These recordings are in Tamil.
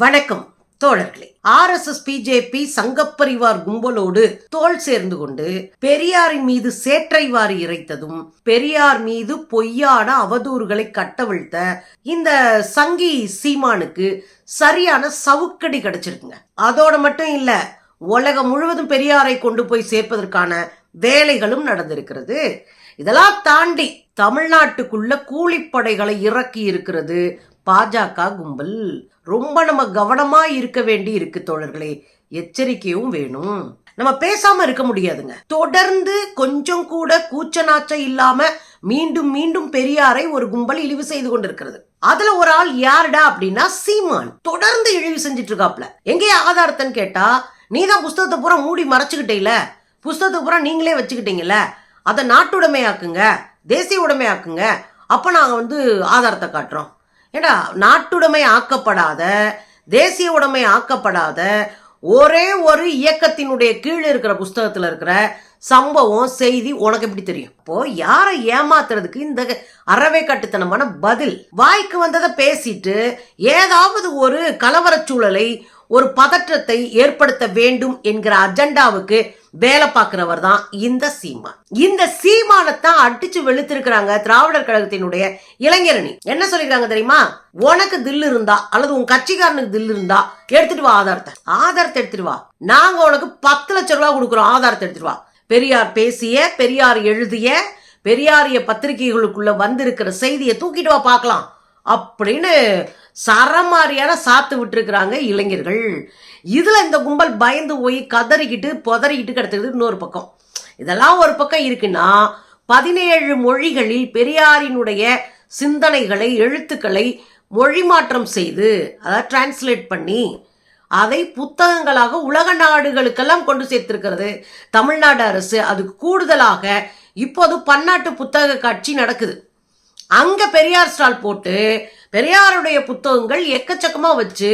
வணக்கம் தோழர்களே. R S S BJP Sangh Parivar கும்பலோடு தோள் சேர்ந்து கொண்டு பெரியாரின் மீது சேற்றை வாரி இறைத்ததும் பெரியார் மீது பொய்யான அவதூறுகளை கட்டவிழ்த்த இந்த சங்கி சீமானுக்கு சரியான சவுக்கடி கிடைச்சிருக்குங்க. அதோட மட்டும் இல்ல உலகம் முழுவதும் பெரியாரை கொண்டு போய் சேர்ப்பதற்கான வேலைகளும் நடந்திருக்கிறது. இதெல்லாம் தாண்டி தமிழ்நாட்டுக்குள்ள கூலிப்படைகளை இறக்கி இருக்கிறது பாஜக கும்பல். ரொம்ப நம்ம கவனமா இருக்க வேண்டி இருக்கு தோழர்களே. எச்சரிக்கையும் வேணும். நம்ம பேசாம இருக்க முடியாதுங்க. தொடர்ந்து கொஞ்சம் கூட கூச்ச நாச்சம் இல்லாம மீண்டும் மீண்டும் பெரியாரை ஒரு கும்பல் இழிவு செய்து கொண்டிருக்கிறது. அதுல ஒரு ஆள் யாருடா அப்படின்னா சீமான். தொடர்ந்து இழிவு செஞ்சுட்டு இருக்காப்ல எங்கே ஆதாரத்தன்னு கேட்டா நீ தான் புஸ்தகத்தை பூரா மூடி மறைச்சுக்கிட்டேல. புஸ்தகத்தை பூரா நீங்களே வச்சுக்கிட்டீங்கல்ல. அதை நாட்டுடைமையாக்குங்க தேசிய உடைமையாக்குங்க. அப்ப நாங்க வந்து ஆதாரத்தை காட்டுறோம். ஏடா நாட்டுடைமை ஆக்கப்படாத தேசிய உடைமை ஆக்கப்படாத ஒரே ஒரு இயக்கத்தினுடைய கீழ் இருக்கிற புஸ்தகத்தில் இருக்கிற சம்பவம் செய்தி உனக்கு எப்படி தெரியும்? இப்போ யாரை ஏமாத்துறதுக்கு இந்த அறவே கட்டுத்தனமான பதில்? வாய்க்கு வந்ததை பேசிட்டு ஏதாவது ஒரு கலவரச் சூழலை ஒரு பதற்றத்தை ஏற்படுத்த வேண்டும் என்கிற அஜெண்டாவுக்கு வேலை பார்க்கிறவர் தான் இந்த சீமான். இந்த சீமானத்தான் அடிச்சு வெளுத்திருக்கிறாங்க திராவிடர் கழகத்தினுடைய இளைஞரணி. என்ன சொல்லிக்கிறாங்க தெரியுமா? உனக்கு தில் இருந்தா அல்லது உன் கட்சிக்காரனுக்கு தில் இருந்தா எடுத்துட்டு வா ஆதாரத்தை. ஆதாரத்தை எடுத்துட்டு வா. நாங்க உனக்கு பத்து லட்சம் ரூபாய் கொடுக்குறோம். ஆதாரத்தை எடுத்துட்டு வா. பெரியார் பேசிய பெரியார் எழுதிய பெரியாரிய பத்திரிகைகளுக்குள்ள வந்திருக்கிற செய்தியை தூக்கிட்டு வா பார்க்கலாம். அப்படின்னு சரமாரியான சாத்து விட்டுருக்குறாங்க இளைஞர்கள். இதில் இந்த கும்பல் பயந்து போய் கதறிக்கிட்டு புதறிக்கிட்டு கிடத்துக்குது இன்னொரு பக்கம். இதெல்லாம் ஒரு பக்கம் இருக்குன்னா பதினேழு மொழிகளில் பெரியாரினுடைய சிந்தனைகளை எழுத்துக்களை மொழி மாற்றம் செய்து அதை டிரான்ஸ்லேட் பண்ணி அதை புத்தகங்களாக உலக நாடுகளுக்கெல்லாம் கொண்டு சேர்த்திருக்கிறது. தமிழ்நாடு அரசு அதுக்கு கூடுதலாக இப்போது பன்னாட்டு புத்தக காட்சி நடக்குது. அங்க பெரியார் ஸ்டால் போட்டு பெரியாருடைய புத்தகங்கள் எக்கச்சக்கமா வச்சு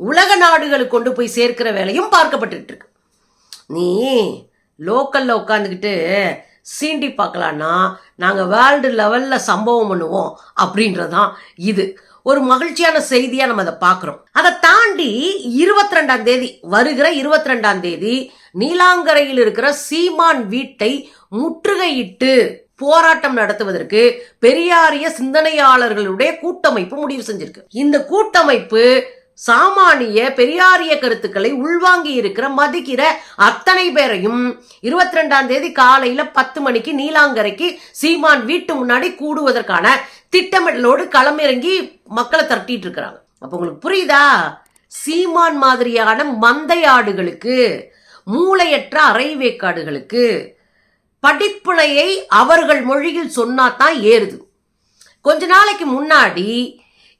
உலக நாடுகளுக்கு கொண்டு போய் சேர்க்கிற வேலையும் பார்க்கப்பட்டு இருக்கு. நீ லோக்கல்ல உட்காந்துக்கிட்டு சீண்டி பார்க்கலான்னா நாங்கள் வேர்ல்டு லெவலில் சம்பவம் பண்ணுவோம் அப்படின்றதான் இது. ஒரு மகிழ்ச்சியான செய்தியாக நம்ம அதை பார்க்குறோம். அதை தாண்டி இருபத்தி ரெண்டாம் தேதி வருகிற இருபத்தி ரெண்டாம் தேதி நீலாங்கரையில் இருக்கிற சீமான் வீட்டை முற்றுகையிட்டு போராட்டம் நடத்துவதற்கு பெரியாரிய சிந்தனையாளர்களுடைய கூட்டமைப்பு முடிவு செஞ்சிருக்கு. இந்த கூட்டமைப்பு சாமானிய பெரியாரிய கருத்துக்களை உள்வாங்கி இருக்கிற மதிக்கிற அத்தனை பேரையும் இருபத்தி ரெண்டாம் தேதி காலையில பத்து மணிக்கு நீலாங்கரைக்கு சீமான் வீட்டு முன்னாடி கூடுவதற்கான திட்டமிடலோடு களமிறங்கி மக்களை திரட்டிட்டு இருக்கிறாங்க. அப்ப உங்களுக்கு புரியுதா? சீமான் மாதிரியான மந்தையாடுகளுக்கு மூளையற்ற அரைவேக்காடுகளுக்கு படிப்பினையை அவர்கள் மொழியில் சொன்னாதான் ஏறுது. கொஞ்ச நாளைக்கு முன்னாடி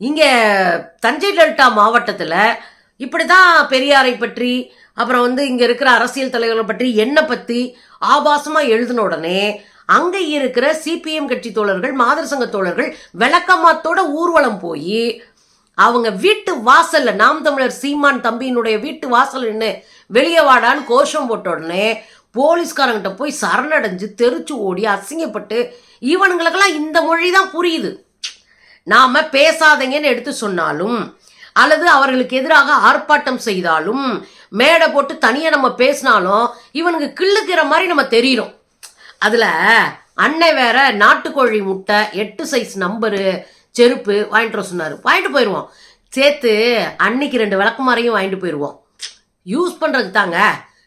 இங்கே தஞ்சை டெல்டா மாவட்டத்தில் இப்படி தான் பெரியாரை பற்றி அப்புறம் வந்து இங்கே இருக்கிற அரசியல் தலைவர்களை பற்றி என்னை பற்றி ஆபாசமாக எழுதின உடனே அங்கே இருக்கிற சிபிஎம் கட்சி தோழர்கள் மாதர் சங்க தோழர்கள் விளக்கமாத்தோட ஊர்வலம் போய் அவங்க வீட்டு வாசல்ல நாம் தமிழர் சீமான் தம்பியினுடைய வீட்டு வாசல் நின்று வெளியே வாடான்னு கோஷம் போட்ட உடனே போலீஸ்காரங்கிட்ட போய் சரணடைஞ்சு தெரிச்சு ஓடி அசிங்கப்பட்டு இவனுங்களுக்கெல்லாம் இந்த மொழி தான் புரியுது. நாம பேசாதங்கன்னு எடுத்து சொன்னாலும் அல்லது அவர்களுக்கு எதிராக ஆர்ப்பாட்டம் செய்தாலும் மேடை போட்டு தனியாக நம்ம பேசினாலும் இவனுக்கு கிள்ளுக்கிற மாதிரி நம்ம தெரியிறோம். அதில் அன்னை வேற நாட்டுக்கோழி முட்டை எட்டு சைஸ் நம்பரு செருப்பு வாங்கிட்டு வர சொன்னார். வாங்கிட்டு போயிடுவோம் சேர்த்து அன்னைக்கு ரெண்டு விளக்குமாரையும் வாங்கிட்டு போயிடுவோம் யூஸ் பண்ணுறதுக்கு தாங்க.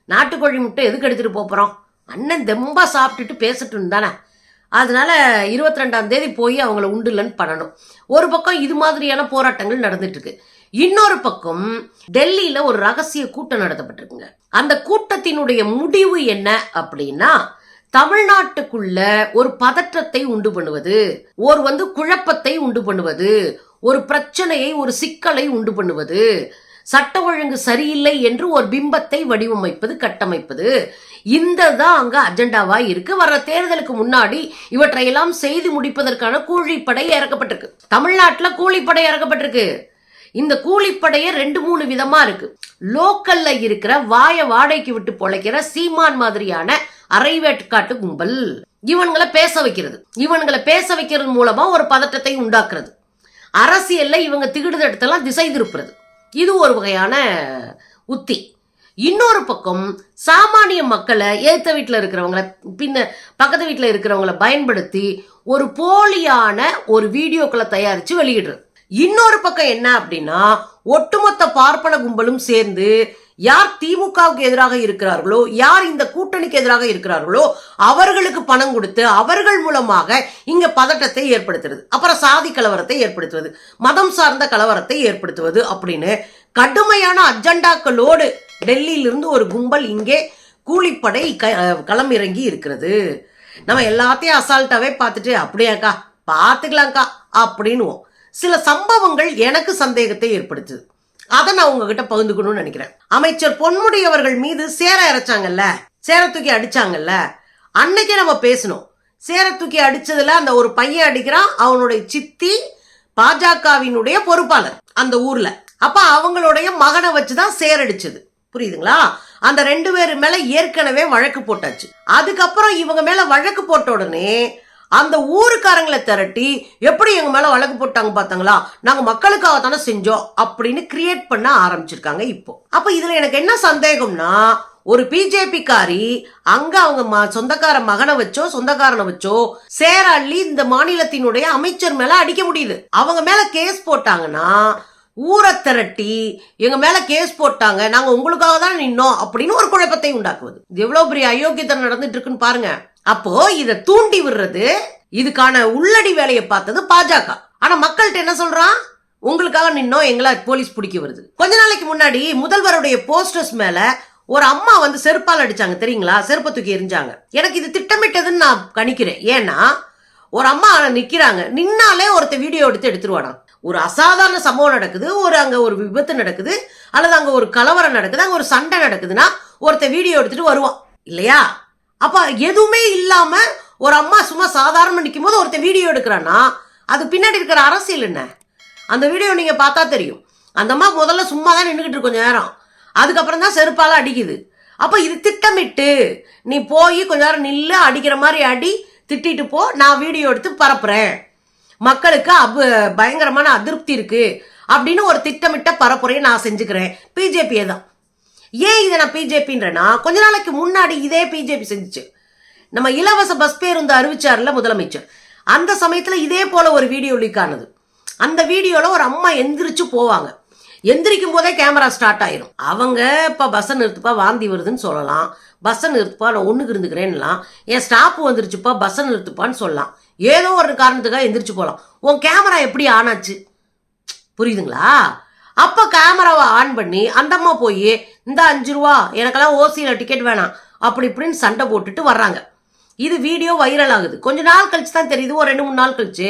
நாட்டுக்கோழி முட்டை எதுக்கு எடுத்துகிட்டு போக போகிறோம் அண்ணன் தெம்பாக சாப்பிட்டுட்டு பேசட்டும் தானே அதனால இருபத்தி ரெண்டாம் தேதி போய் அவங்கள உண்டுலன்னு பண்ணணும். ஒரு பக்கம் இது மாதிரியான போராட்டங்கள் நடந்துட்டு இருக்கு. இன்னொரு பக்கம் டெல்லியில ஒரு ரகசிய கூட்டம் நடத்தப்பட்டிருக்குங்க. அந்த கூட்டத்தினுடைய முடிவு என்ன அப்படின்னா தமிழ்நாட்டுக்குள்ள ஒரு பதற்றத்தை உண்டு பண்ணுவது ஒரு வந்து குழப்பத்தை உண்டு பண்ணுவது ஒரு பிரச்சனையை ஒரு சிக்கலை உண்டு பண்ணுவது சட்ட ஒழுங்கு சரியில்லை என்று ஒரு பிம்பத்தை வடிவமைப்பது கட்டமைப்பது. இந்த தான் அங்க அஜெண்டாவா இருக்கு. வர தேர்தலுக்கு முன்னாடி இவற்றையெல்லாம் செய்து முடிப்பதற்கான கூலிப்படை இறக்கப்பட்டிருக்கு. தமிழ்நாட்டில் கூலிப்படை இறக்கப்பட்டிருக்கு. இந்த கூலிப்படையே ரெண்டு மூணு விதமா இருக்கு. லோக்கல்ல இருக்கிற வாய வாடகைக்கு விட்டு பொழைக்கிற சீமான் மாதிரியான அரைவேட்காட்டு கும்பல். இவன்களை பேச வைக்கிறது. இவன்களை பேச வைக்கிறது மூலமா ஒரு பதட்டத்தை உண்டாக்குறது. அரசியல்ல இவங்க திகிடுதட்டத்தெல்லாம் திசை திருப்புறது. இது ஒரு வகையான உத்தி. இன்னொரு பக்கம் சாமானிய மக்களை ஏத்த வீட்டில் இருக்கிறவங்கள பின்ன பக்கத்து வீட்டில் இருக்கிறவங்கள பயன்படுத்தி ஒரு போலியான ஒரு வீடியோக்களை தயாரித்து வெளியிடுறது. இன்னொரு பக்கம் என்ன அப்படின்னா ஒட்டுமொத்த பார்ப்பன கும்பலும் சேர்ந்து யார் திமுகவுக்கு எதிராக இருக்கிறார்களோ யார் இந்த கூட்டணிக்கு எதிராக இருக்கிறார்களோ அவர்களுக்கு பணம் கொடுத்து அவர்கள் மூலமாக இங்க பதட்டத்தை ஏற்படுத்துறது. அப்புறம் சாதி கலவரத்தை ஏற்படுத்துவது. மதம் சார்ந்த கலவரத்தை ஏற்படுத்துவது அப்படின்னு கடுமையான அஜெண்டாக்களோடு டெல்லியிலிருந்து ஒரு கும்பல் இங்கே கூலிப்படை க களமிறங்கி இருக்கிறது. நம்ம எல்லாத்தையும் அசால்ட்டாவே பார்த்துட்டு அப்படியாக்கா பார்த்துக்கலாம்க்கா அப்படின்னுவோம். சில சம்பவங்கள் எனக்கு சந்தேகத்தை ஏற்படுத்துது. அதை நான் உங்ககிட்ட பகிர்ந்துக்கணும்னு நினைக்கிறேன். அமைச்சர் பொன்முடி அவர்கள் மீது சேர இறைச்சாங்கல்ல? சேர தூக்கி அடிச்சாங்கல்ல? அன்னைக்கே நம்ம பேசணும். சேர தூக்கி அடிச்சதுல அந்த ஒரு பையன் அடிக்கிறான் அவனுடைய சித்தி பாஜகவினுடைய பொறுப்பாளர் அந்த ஊர்ல. அப்ப அவங்களுடைய மகனை வச்சுதான் சேரடிச்சது. புரியுதுங்களா? அந்த ரெண்டு பேர் மேல ஏற்கனவே வழக்கு போட்டாச்சு. அதுக்கப்புறம் இவங்க மேல வழக்கு போட்ட உடனே அந்த ஊருக்காரங்களை திரட்டி எப்படி எங்க மேல வழக்கு போட்டாங்க பார்த்தாங்களா நாங்க மக்களுக்காக தானே செஞ்சோம் அப்படின்னு கிரியேட் பண்ண ஆரம்பிச்சிருக்காங்க இப்போ. அப்ப இதுல எனக்கு என்ன சந்தேகம்னா ஒரு பிஜேபி காரி அங்க அவங்க ம- சொந்தக்கார மகனை வச்சோ சொந்தக்காரனை வச்சோ சேராள்ளி இந்த மாநிலத்தினுடைய அமைச்சர் மேல அடிக்க முடியுது. அவங்க மேல கேஸ் போட்டாங்கன்னா ஊரை திரட்டி எங்க மேல கேஸ் போட்டாங்க நாங்க உங்களுக்காக தான் நின்னோம் அப்படின்னு ஒரு குழப்பத்தை உண்டாக்குவது. இது எவ்வளவு பெரிய அயோக்கியத்தனம் நடந்துட்டு இருக்குன்னு பாருங்க. அப்போ இதை தூண்டி விடுறது இதுக்கான உள்ளடி வேலையை பார்த்தது பாஜக. ஆனா மக்கள்கிட்ட என்ன சொல்றான்? உங்களுக்காக நின்னோம் எங்களை போலீஸ் பிடிக்க வருது. கொஞ்ச நாளைக்கு முன்னாடி முதல்வருடைய போஸ்டர்ஸ் மேல ஒரு அம்மா வந்து செருப்பால் அடிச்சாங்க தெரியுங்களா? செருப்பை தூக்கி எரிஞ்சாங்க எனக்கு இது திட்டமிட்டதுன்னு நான் கணிக்கிறேன். ஏன்னா ஒரு அம்மா நிக்கிறாங்க. நின்னாலே ஒருத்த வீடியோ எடுத்து எடுத்துருவானா? ஒரு அசாதாரண சம்பவம் நடக்குது. ஒரு அங்க ஒரு விபத்து நடக்குது. அல்லது அங்க ஒரு கலவரம் நடக்குது. அங்க ஒரு சண்டை நடக்குதுன்னா ஒருத்த வீடியோ எடுத்துட்டு வருவான். இல்லையா? அப்போ எதுவுமே இல்லாமல் ஒரு அம்மா சும்மா சாதாரணமாக நிற்கும் போது ஒருத்தர் வீடியோ எடுக்கிறான்னா அது பின்னாடி இருக்கிற அரசியல் என்ன? அந்த வீடியோ நீங்கள் பார்த்தா தெரியும். அந்த அம்மா முதல்ல சும்மா தான் நின்றுக்கிட்டு கொஞ்சம் நேரம். அதுக்கப்புறம் தான் செருப்பால் அடிக்குது. அப்போ இது திட்டமிட்டு நீ போய் கொஞ்ச நேரம் நில்லு அடிக்கிற மாதிரி அடி திட்டிட்டு போ நான் வீடியோ எடுத்து பரப்புறேன். மக்களுக்கு அபு பயங்கரமான அதிருப்தி இருக்குது அப்படின்னு ஒரு திட்டமிட்ட பரப்புரையை நான் செஞ்சுக்கிறேன். பிஜேபியே தான். ஏன் இதை நான் பிஜேபின்றேன்னா கொஞ்ச நாளைக்கு முன்னாடி இதே பிஜேபி செஞ்சுச்சு. நம்ம இலவச பஸ் பேருந்து அறிவிச்சார்ல முதலமைச்சர். அந்த சமயத்தில் இதே போல ஒரு வீடியோ லீக் ஆனது. அந்த வீடியோவில் ஒரு அம்மா எந்திரிச்சு போவாங்க. எந்திரிக்கும் போதே கேமரா ஸ்டார்ட் ஆயிரும். அவங்க இப்போ பஸ்ஸை நிறுத்துப்பா வாந்தி வருதுன்னு சொல்லலாம். பஸ்ஸை நிறுத்துப்பா நான் ஒன்றுக்கு இருந்துக்கிறேன்லாம் என் ஸ்டாப் வந்துருச்சுப்பா பஸ்ஸை நிறுத்துப்பான்னு சொல்லலாம். ஏதோ ஒரு காரணத்துக்காக எந்திரிச்சு போகலாம் உன் கேமரா எப்படி ஆனாச்சு புரியுதுங்களா? அப்போ கேமராவை ஆன் பண்ணி அந்தம்மா போய் இந்த அஞ்சு ரூபா. எனக்கெல்லாம் ஓசியில் டிக்கெட் வேணாம். அப்படி இப்படின்னு சண்டை போட்டுட்டு வர்றாங்க. இது வீடியோ வைரல் ஆகுது. கொஞ்ச நாள் கழிச்சு தான் தெரியுது. ஒரு ரெண்டு மூணு நாள் கழிச்சு.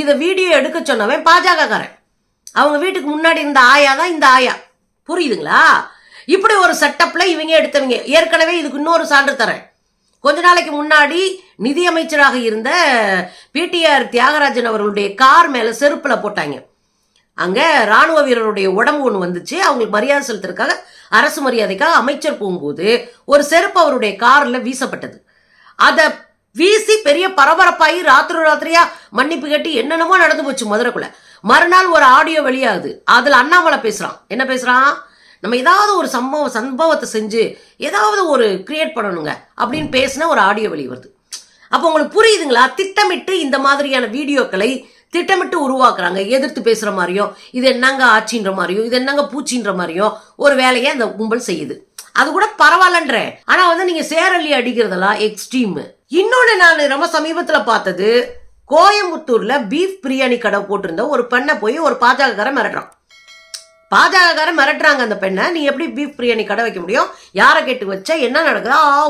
இதை வீடியோ எடுக்க சொன்னவன் பாஜகக்காரன். அவங்க வீட்டுக்கு முன்னாடி இருந்த ஆயா தான் இந்த ஆயா. புரியுதுங்களா? இப்படி ஒரு செட்டப்பில் இவங்க எடுத்தவங்க. ஏற்கனவே இதுக்கு இன்னொரு சான்று தரேன். கொஞ்ச நாளைக்கு முன்னாடி நிதியமைச்சராக இருந்த பிடிஆர் தியாகராஜன் அவர்களுடைய கார் மேலே செருப்பில் போட்டாங்க. அங்கே ராணுவ வீரருடைய உடம்பு ஒன்று வந்துச்சு. அவங்களுக்கு மரியாதை செலுத்துறதுக்காக அரசு மரியாதைக்காக அமைச்சர் போகும்போது ஒரு செருப்பு அவருடைய காரில் வீசப்பட்டது. அதை வீசி பெரிய பரபரப்பாகி ராத்திரி ராத்திரியா மன்னிப்பு கட்டி என்னென்னமோ நடந்து போச்சு மதுரைக்குள்ள. மறுநாள் ஒரு ஆடியோ வெளியாகுது. அதில் அண்ணாமலை பேசுகிறான் என்ன பேசுகிறான் நம்ம ஏதாவது ஒரு சம்பவம் சம்பவத்தை செஞ்சு ஏதாவது ஒரு கிரியேட் பண்ணணுங்க அப்படின்னு பேசின ஒரு ஆடியோ வெளி வருது. அப்போ உங்களுக்கு புரியுதுங்களா? திட்டமிட்டு இந்த மாதிரியான வீடியோக்களை திட்டமிட்டு உருவாக்குறாங்க. எதிர்த்து பேசுகிற மாதிரியும் இது என்னங்க ஆட்சின்ற மாதிரியும் இது என்னங்க பூச்சின்ற மாதிரியும் ஒரு வேலையை அந்த கும்பல் செய்யுது. அது கூட பரவாயில்லன்றேன் ஆனால் வந்து நீங்கள் சேரலி அடிக்கிறதெல்லாம் எக்ஸ்ட்ரீம் இன்னொன்று நான் ரொம்ப சமீபத்தில் பார்த்தது கோயம்புத்தூரில் பீஃப் பிரியாணி கடை போட்டிருந்த ஒரு பெண்ணை போய் ஒரு பாஜகக்காரன் மிரட்டுறான். பாஜகக்காரன் மிரட்டுறாங்க அந்த பெண்ணை. நீ எப்படி பீஃப் பிரியாணி கடை வைக்க முடியும்? யாரை கேட்டு வச்ச? என்ன நடக்குதா? ஆ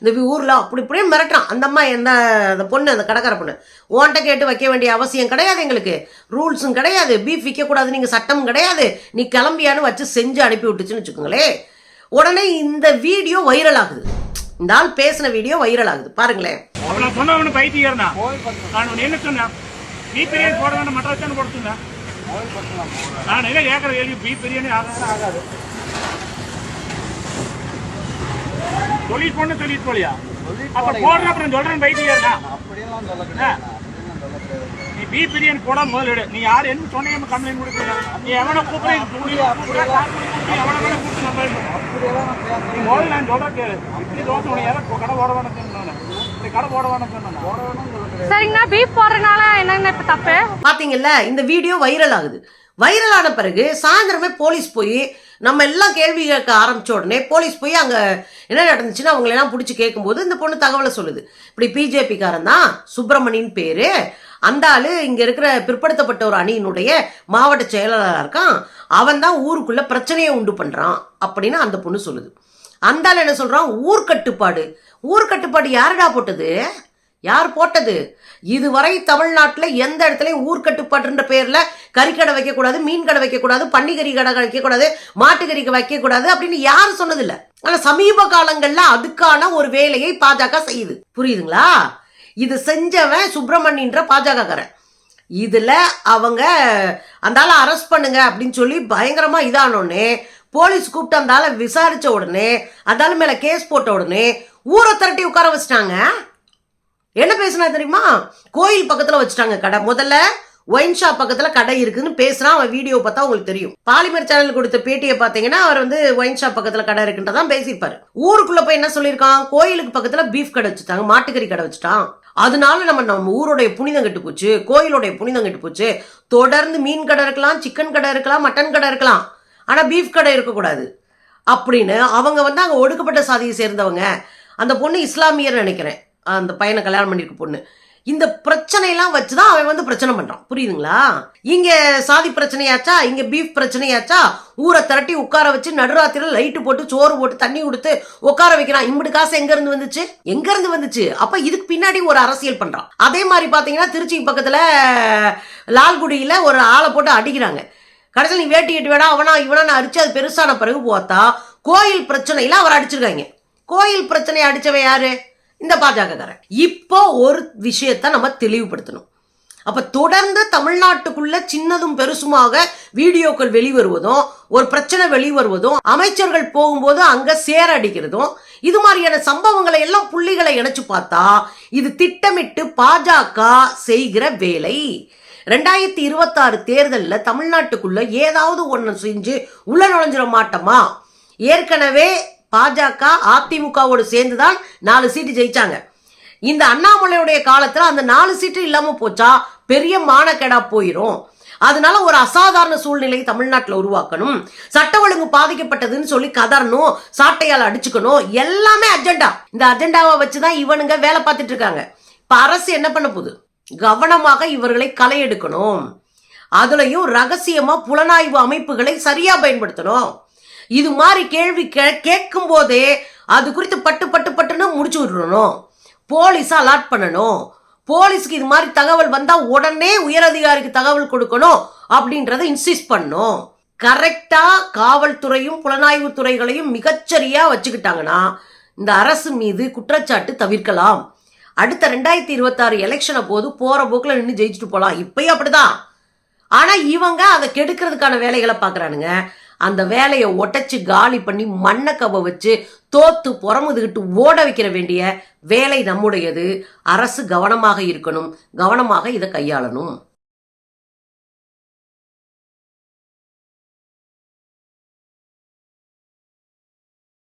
இந்த ஊரில் அப்படி இப்படின்னு மிரட்டுறான். அந்த அம்மா எந்த அந்த பொண்ணு அந்த கடைக்கார பொண்ணு. ஓன்ட்ட கேட்டு வைக்க வேண்டிய அவசியம் கிடையாது எங்களுக்கு. ரூல்ஸும் கிடையாது. பீஃப் விற்கக்கூடாது நீங்கள் சட்டமும் கிடையாது. நீ கிளம்பியான்னு வச்சு செஞ்சு அனுப்பி விட்டுச்சுன்னு வச்சுக்கோங்களேன். உடனே இந்த வீடியோ வைரல் ஆகுது. இந்த ஆள் பேசின வீடியோ வைரல் ஆகுது. பாருங்களேன். நான் சொன்னவனு பைத்தியக்காரனா? நான் என்ன சொன்னேன்? பீ பிரியாணி போட வேண்டாம் மட்டன் போட சொன்னேன். நான் என்ன கேட்கற கேள்வி? பீ பிரியாணி ஆகாது? ஆகாது. சொல்லிட்டு போன சொல்லிட்டு போலியா அப்ப போடுற அப்புறம் சொல்றேன் பைத்தியக்காரனா அப்படியெல்லாம் சொல்லக்கூடாது நீ பி பிரியாணி போட முதலிடு நீ யார்? என்ன சொன்னீங்க? கம்ப்ளைண்ட் கொடுக்குறீங்க. நீ எவனை கூப்பிடுறீங்க எவனை வேணா கூப்பிட்டு நம்ம நீ முதல்ல நான் சொல்ற கேளு. இப்படி தோசை உனக்கு யாரும் கடை போட வேணாம் சரிங்கண்ணா பீஃப் போடுறதுனால என்னங்கண்ணா இப்ப தப்பு? பாத்தீங்கல்ல இந்த வீடியோ வைரல் ஆகுது. வைரல் ஆன பிறகு சாயந்தரமே போலீஸ் போய் நம்ம எல்லாம் கேள்வி கேட்க ஆரம்பிச்ச உடனே போலீஸ் போய் அங்க என்ன நடந்துச்சுன்னு அவங்களை எல்லாம் பிடிச்சி கேட்கும்போது இந்த பொண்ணு தகவலை சொல்லுது. இப்படி பிஜேபி காரன் தான் சுப்பிரமணியன் பேரு. அந்த ஆளு இங்க இருக்கிற பிற்படுத்தப்பட்ட ஒரு அணியினுடைய மாவட்ட செயலாளராக இருக்கான். அவன் தான் ஊருக்குள்ள பிரச்சனையை உண்டு பண்றான் அப்படின்னு அந்த பொண்ணு சொல்லுது. அந்த ஆள் என்ன சொல்றான்? ஊர் ஊர் கட்டுப்பாடு யாருடா போட்டது? யார் போட்டது? இதுவரை தமிழ்நாட்டில் எந்த இடத்துலையும் ஊர் கட்டுப்பாட்டுன்ற கறிக்கடை வைக்கக்கூடாது மீன் கடை வைக்கக்கூடாது பன்னிக்கறி கடை வைக்கக்கூடாது மாட்டுக்கறி வைக்கக்கூடாது அப்படின்னு யாரும் சொன்னதில்லை. ஆனால் சமீப காலங்களில் அதுக்கான ஒரு வேலையை பாஜக செய்யுது. புரியுதுங்களா? இது செஞ்சவன் சுப்பிரமணியன்ற பாஜகக்காரன். இதில் அவங்க அந்தால அரெஸ்ட் பண்ணுங்க அப்படின்னு சொல்லி பயங்கரமாக இதானோடனே போலீஸ் கூப்பிட்டு அந்தால விசாரித்த உடனே அந்தால மேலே கேஸ் போட்ட உடனே ஊரை திரட்டி உட்கார வச்சிட்டாங்க. என்ன பேசுனா தெரியுமா? கோயில் பக்கத்துல வச்சுட்டாங்க கடை. முதல்ல ஒயின் ஷாப் பக்கத்துல கடை இருக்குன்னு பேசுறான் அவன் வீடியோ பார்த்தா உங்களுக்கு தெரியும். பாலிமர் சேனல் கொடுத்த பேட்டியை பார்த்தீங்கன்னா அவர் வந்து ஒயின் ஷாப் பக்கத்துல கடை இருக்குன்றதான் பேசியிருப்பாரு. ஊருக்குள்ள போய் என்ன சொல்லியிருக்கான்? கோயிலுக்கு பக்கத்துல பீஃப் கடை வச்சுட்டாங்க மாட்டுக்கறி கடை வச்சுட்டான். அதனால நம்ம நம்ம ஊருடைய புனிதம் கெட்டு போச்சு கோயிலுடைய புனிதம் கெட்டு போச்சு. தொடர்ந்து மீன் கடை இருக்கலாம் சிக்கன் கடை இருக்கலாம் மட்டன் கடை இருக்கலாம். ஆனா பீஃப் கடை இருக்கக்கூடாது. அப்படின்னு அவங்க வந்து அங்கே ஒடுக்கப்பட்ட சாதியை சேர்ந்தவங்க. அந்த பொண்ணு இஸ்லாமியர் நினைக்கிறேன். அந்த பையனை கல்யாணம் பண்ணியிருக்க பொண்ணு. இந்த பிரச்சனையெல்லாம் வச்சு தான் அவன் வந்து பிரச்சனை பண்ணுறான் புரியுதுங்களா? இங்கே சாதி பிரச்சனையாச்சா? இங்கே பீஃப் பிரச்சனையாச்சா? ஊரை திரட்டி உட்கார வச்சு நடுராத்திரியில் லைட்டு போட்டு சோறு போட்டு தண்ணி கொடுத்து உட்கார வைக்கிறான். இம்புட்டு காசு எங்கேருந்து வந்துச்சு? எங்கேருந்து வந்துச்சு? அப்போ இதுக்கு பின்னாடி ஒரு அரசியல் பண்ணுறான் அதே மாதிரி பார்த்தீங்கன்னா திருச்சி பக்கத்தில் லால்குடியில் ஒரு ஆளை போட்டு அடிக்கிறாங்க. கடைசியில் நீ வேட்டி கட்டி வேணா அவனா இவனா அடிச்சு அது பெருசான பிறகு பார்த்தா கோயில் பிரச்சனையில் அவர் அடிச்சிருக்காங்க. கோயில் பிரச்சனையை அடிச்சவன் யாரு? இந்த பாஜகக்காரன். இப்போ ஒரு விஷயத்த நம்ம தெளிவுபடுத்தணும். அப்ப தொடர்ந்து தமிழ்நாட்டுக்குள்ள சின்னதும் பெருசுமாக வீடியோக்கள் வெளிவருவதும் ஒரு பிரச்சனை வெளிவருவதும் அமைச்சர்கள் போகும்போது அங்க சேர அடிக்கிறதும் இது மாதிரியான சம்பவங்களை எல்லாம் புள்ளிகளை இணைச்சு பார்த்தா இது திட்டமிட்டு பாஜக செய்கிற வேலை. ரெண்டாயிரத்தி இருபத்தாறு தேர்தலில் தமிழ்நாட்டுக்குள்ள ஏதாவது ஒன்று செஞ்சு உள்ள நுழைஞ்சிட மாட்டோமா? ஏற்கனவே பாஜக அதிமுகவோடு சேர்ந்து தான் நாலு சீட்டு ஜெயிச்சாங்க. இந்த அண்ணாமலையுடைய காலத்துல அந்த நாலு சீட்டு இல்லாம போச்சா? பெரிய மானக்கேடா போயிரும். அதனால ஒரு அசாதாரண சூழ்நிலை தமிழ்நாட்டில் உருவாக்கணும். சட்ட ஒழுங்கு பாதிக்கப்பட்டதுன்னு சொல்லி கதறணும் சாட்டையால் அடிச்சுக்கணும். எல்லாமே அஜெண்டா இந்த அஜெண்டாவை வச்சுதான் இவனுங்க வேலை பார்த்துட்டு இருக்காங்க. இப்ப அரசு என்ன பண்ண போகுது? கவனமாக இவர்களை களை எடுக்கணும். அதுலயும் ரகசியமா புலனாய்வு அமைப்புகளை சரியா பயன்படுத்தணும். இது மாதிரி கேள்வி கே- கேட்கும் போதே அது குறித்து பட்டு பட்டு பட்டுன்னு முடிச்சு விடணும் போலீஸை அலாட் பண்ணணும். போலீஸ்க்கு இது மாதிரி தகவல் வந்தா உடனே உயரதிகாரிக்கு தகவல் கொடுக்கணும் அப்படின்றத இன்சிஸ்ட் பண்ணும் கரெக்டா காவல்துறையும் புலனாய்வு துறைகளையும் மிகச்சரியா வச்சுக்கிட்டாங்கன்னா இந்த அரசு மீது குற்றச்சாட்டு தவிர்க்கலாம். அடுத்த ரெண்டாயிரத்தி இருபத்தாறு எலெக்ஷனை போது போற போக்குல நின்று ஜெயிச்சுட்டு போகலாம் இப்பயும் அப்படிதான். ஆனா இவங்க அதை கெடுக்கிறதுக்கான வேலைகளை பாக்குறானுங்க அந்த வேலையை ஒட்டச்சு காலி பண்ணி மண்ணை கவ வச்சு தோத்து புறமுதுகிட்டு ஓட வைக்கிற வேண்டிய வேலை நம்முடையது. அரசு கவனமாக இருக்கணும். கவனமாக இதை கையாளணும்.